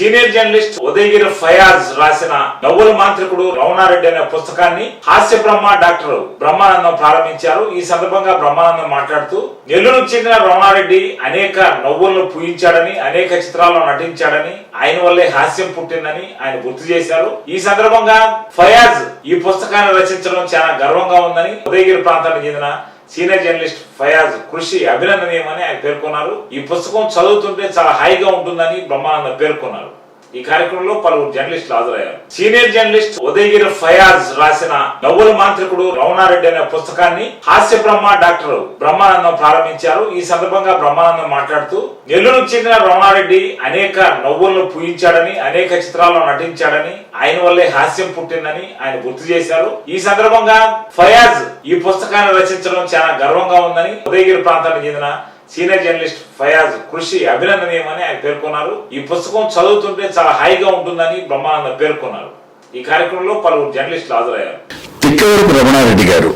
Senior journalist Udayagiri Fayaz రాసిన నవ్వుల మాంత్రికుడు రమణారెడ్డి అనే పుస్తకాన్ని హాస్య బ్రహ్మ డాక్టర్ బ్రహ్మానందం ప్రారంభించారు. ఈ సందర్భంగా బ్రహ్మానందం మాట్లాడుతూ నెల్లూరుకు చెందిన రమణారెడ్డి అనేక నవ్వులను పూయించాడని అనేక చిత్రాల్లో నటించాడని ఆయన వల్లే హాస్యం పుట్టిందని ఆయన గుర్తు చేశారు. ఈ సందర్భంగా ఫయాజ్ ఈ పుస్తకాన్ని రచించడం చాలా గర్వంగా ఉందని ఉదయగిరి ప్రాంతానికి చెందిన సీనియర్ జర్నలిస్ట్ ఫయాజ్ కృషి అభినందనీయమని ఆయన పేర్కొన్నారు. ఈ పుస్తకం చదువుతుంటే చాలా హాయిగా ఉంటుందని బ్రహ్మానంద పేర్కొన్నారు. ఈ కార్యక్రమంలో పలువురు జర్నలిస్టులు హాజరయ్యారు. సీనియర్ జర్నలిస్ట్ ఉదయగిరి ఫయాజ్ రాసిన నవ్వుల మాంత్రికుడు రమణారెడ్డి అనే పుస్తకాన్ని హాస్య బ్రహ్మ డాక్టర్ బ్రహ్మానందం ప్రారంభించారు. ఈ సందర్భంగా బ్రహ్మానందం మాట్లాడుతూ నెల్లూరుకు చెందిన రమణారెడ్డి అనేక నవ్వులను పూయించాడని అనేక చిత్రాల్లో నటించాడని ఆయన వల్లే హాస్యం పుట్టిందని ఆయన గుర్తు చేశారు. ఈ సందర్భంగా ఫయాజ్ ఈ పుస్తకాన్ని రచించడం చాలా గర్వంగా ఉందని ఉదయగిరి ప్రాంతానికి చెందిన సీనియర్ జర్నలిస్ట్ ఫయాజ్ కృషి అభినందనీయమని ఆయన పేర్కొన్నారు. ఈ పుస్తకం చదువుతుంటే చాలా హాయిగా ఉంటుందని బ్రహ్మానంద పేర్కొన్నారు. ఈ కార్యక్రమంలో పలువురు జర్నలిస్టులు హాజరయ్యారు. తిక్కవరపు రమణారెడ్డి గారు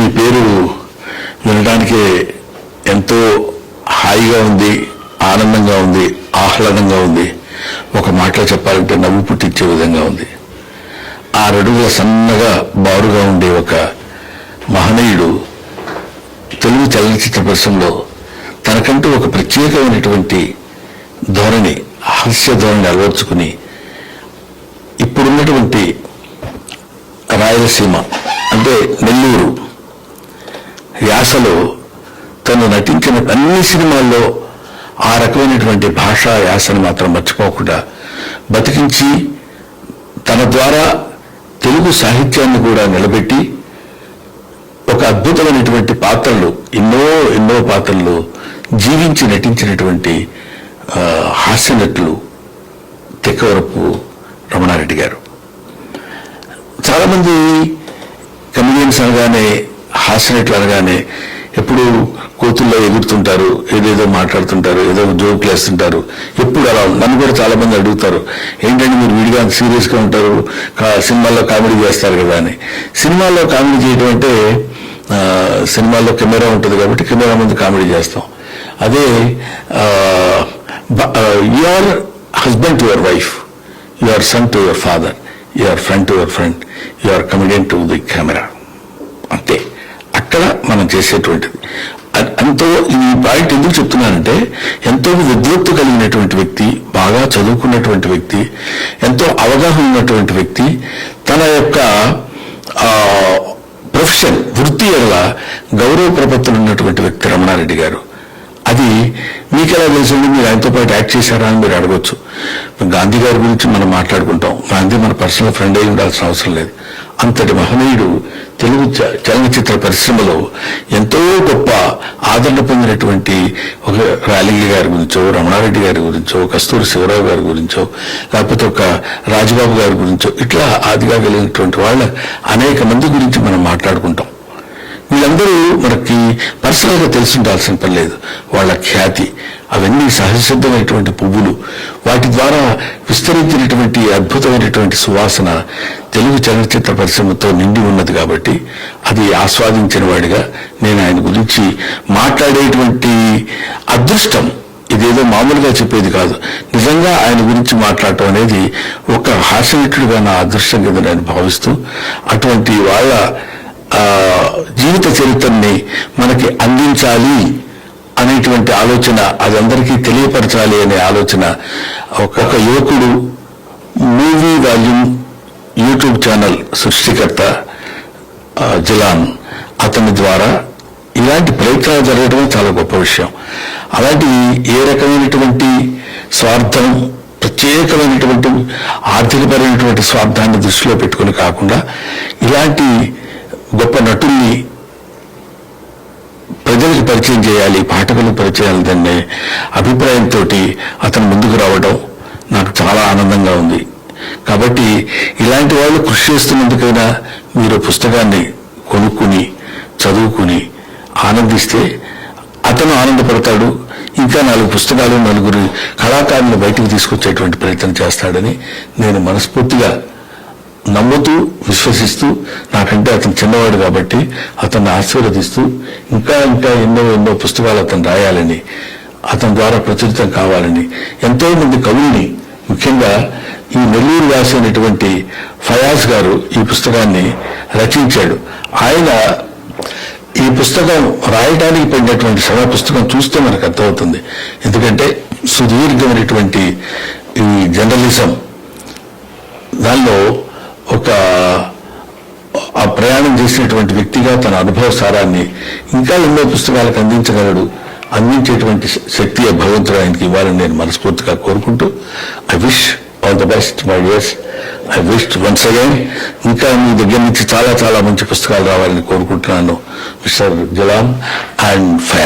ఈ పేరు వినడానికి ఎంతో హాయిగా ఉంది ఆనందంగా ఉంది ఆహ్లాదంగా ఉంది. ఒక మాటలో చెప్పాలంటే నవ్వు పుట్టించే విధంగా ఉంది. ఆ రడుగుల సన్నగా బారుగా ఉండే ఒక మహనీయుడు తెలుగు చలనచిత్ర పరిశ్రమలో తనకంటూ ఒక ప్రత్యేకమైనటువంటి ధోరణి హాస్య ధోరణి అలవర్చుకుని ఇప్పుడున్నటువంటి రాయలసీమ అంటే నెల్లూరు యాసలో తను నటించిన అన్ని సినిమాల్లో ఆ రకమైనటువంటి భాషా యాసను మాత్రం మర్చిపోకుండా బతికించి తన ద్వారా తెలుగు సాహిత్యాన్ని కూడా నిలబెట్టి ఒక అద్భుతమైనటువంటి పాత్రలు ఎన్నో ఎన్నో పాత్రలు జీవించి నటించినటువంటి ఆ, హాస్య నటులు తెక్కవరపు రమణారెడ్డి గారు. చాలామంది కమిడియన్స్ అనగానే హాస్యనట్లు అనగానే ఎప్పుడు కోతుల్లో ఎగురుతుంటారు ఏదేదో మాట్లాడుతుంటారు ఏదో జోకులు వేస్తుంటారు. ఎప్పుడు అలా నన్ను కూడా చాలా మంది అడుగుతారు ఏంటంటే మీరు విడిగా సీరియస్గా ఉంటారు? కా- సినిమాల్లో కామెడీ చేస్తారు కదా అని. సినిమాల్లో కామెడీ చేయడం అంటే సినిమాల్లో కెమెరా ఉంటుంది కాబట్టి కెమెరా ముందు కామెడీ చేస్తాం. అదే your husband to your wife your son to your father your friend to your friend your comedian to the camera అంతే. అక్కడ మనం చేసేటువంటిది. ఎంతో ఈ పాయింట్ ఎందుకు చెప్తున్నానంటే ఎంతో విద్వత్తు కలిగినటువంటి వ్యక్తి బాగా చదువుకున్నటువంటి వ్యక్తి ఎంతో అవగాహన ఉన్నటువంటి వ్యక్తి తన యొక్క ప్రొఫెషన్ వృత్తి ఎడల గౌరవ ప్రపత్తులు ఉన్నటువంటి వ్యక్తి రమణారెడ్డి గారు. అది మీకు ఎలా తెలిసింది మీరు ఆయనతో పాటు యాక్ట్ చేశారా అని మీరు అడగొచ్చు. గాంధీ గారి గురించి మనం మాట్లాడుకుంటాం. గాంధీ మన పర్సనల్ ఫ్రెండ్ అయి ఉండాల్సిన అవసరం లేదు. అంతటి మహనీయుడు తెలుగు చ- చలనచిత్ర పరిశ్రమలో ఎంతో గొప్ప ఆదరణ పొందినటువంటి ఒక రాలింగి గారి గురించో రమణారెడ్డి గారి గురించో కస్తూరి శివరావు గారి గురించో లేకపోతే ఒక రాజబాబు గారి గురించో ఇట్లా ఆదిగా కలిగినటువంటి వాళ్ళ అనేక మంది గురించి మనం మాట్లాడుకుంటాం. వీళ్ళందరూ మనకి పర్సనల్గా తెలుసుండాల్సిన తెలిసి ఉండాల్సిన పని లేదు. వాళ్ళ ఖ్యాతి అవన్నీ సహజసిద్ధమైనటువంటి పువ్వులు. వాటి ద్వారా విస్తరించినటువంటి అద్భుతమైనటువంటి సువాసన తెలుగు చలనచిత్ర పరిశ్రమతో నిండి ఉన్నది కాబట్టి అది ఆస్వాదించిన వాడిగా నేను ఆయన గురించి మాట్లాడేటువంటి అదృష్టం ఇదేదో మామూలుగా చెప్పేది కాదు. నిజంగా ఆయన గురించి మాట్లాడటం అనేది ఒక హాస్యనటుడిగా నా అదృష్టం కింద నేను భావిస్తూ అటువంటి వాళ్ళ జీవిత చరిత్రని మనకి అందించాలి అనేటువంటి ఆలోచన అది అందరికీ తెలియపరచాలి అనే ఆలోచన. ఒక యువకుడు మూవీ వాల్యూమ్ యూట్యూబ్ ఛానల్ సృష్టికర్త జలాన్ జిలాన్. అతని ద్వారా ఇలాంటి ప్రయత్నాలు జరగడం చాలా గొప్ప విషయం. అలాంటి ఏ రకమైనటువంటి స్వార్థం ప్రత్యేకమైనటువంటి ఆర్థికపరమైనటువంటి స్వార్థాన్ని దృష్టిలో పెట్టుకుని కాకుండా ఇలాంటి గొప్ప నటుల్ని ప్రజలకు పరిచయం చేయాలి పాఠకులకు పరిచయం అనే అభిప్రాయంతో అతను ముందుకు రావడం నాకు చాలా ఆనందంగా ఉంది. కాబట్టి ఇలాంటి వాళ్ళు కృషి చేస్తున్నందుకైనా మీరు పుస్తకాన్ని కొనుక్కుని చదువుకుని ఆనందిస్తే అతను ఆనందపడతాడు. ఇంకా నాలుగు పుస్తకాలు నలుగురు కళాకారులను బయటకు తీసుకొచ్చేటువంటి ప్రయత్నం చేస్తాడని నేను మనస్ఫూర్తిగా నమ్ముతూ విశ్వసిస్తూ నాకంటే అతను చిన్నవాడు కాబట్టి అతన్ని ఆశీర్వదిస్తూ ఇంకా ఇంకా ఎన్నో ఎన్నో పుస్తకాలు అతను రాయాలని అతని ద్వారా ప్రచురితం కావాలని ఎంతో మంది కవుల్ని ముఖ్యంగా ఈ నెల్లూరు రాసినటువంటి ఫయాజ్ గారు ఈ పుస్తకాన్ని రచించాడు. ఆయన ఈ పుస్తకం రాయడానికి పడినటువంటి శ్రమ పుస్తకం చూస్తే మనకు అర్థమవుతుంది. ఎందుకంటే సుదీర్ఘమైనటువంటి ఈ జర్నలిజం దానిలో ఒక ఆ ప్రయాణం చేసినటువంటి వ్యక్తిగా తన అనుభవ సారాన్ని ఇంకా ఎన్నో పుస్తకాలకు అందించగలడు అందించేటువంటి శక్తి భగవంతుడు ఆయనకి ఇవ్వాలని నేను మనస్ఫూర్తిగా కోరుకుంటూ I wish all the best my dears I wish once again ఇంకా మీ దగ్గర నుంచి చాలా చాలా మంచి పుస్తకాలు రావాలని కోరుకుంటున్నాను మిస్టర్ జలాం. అండ్ ఫయా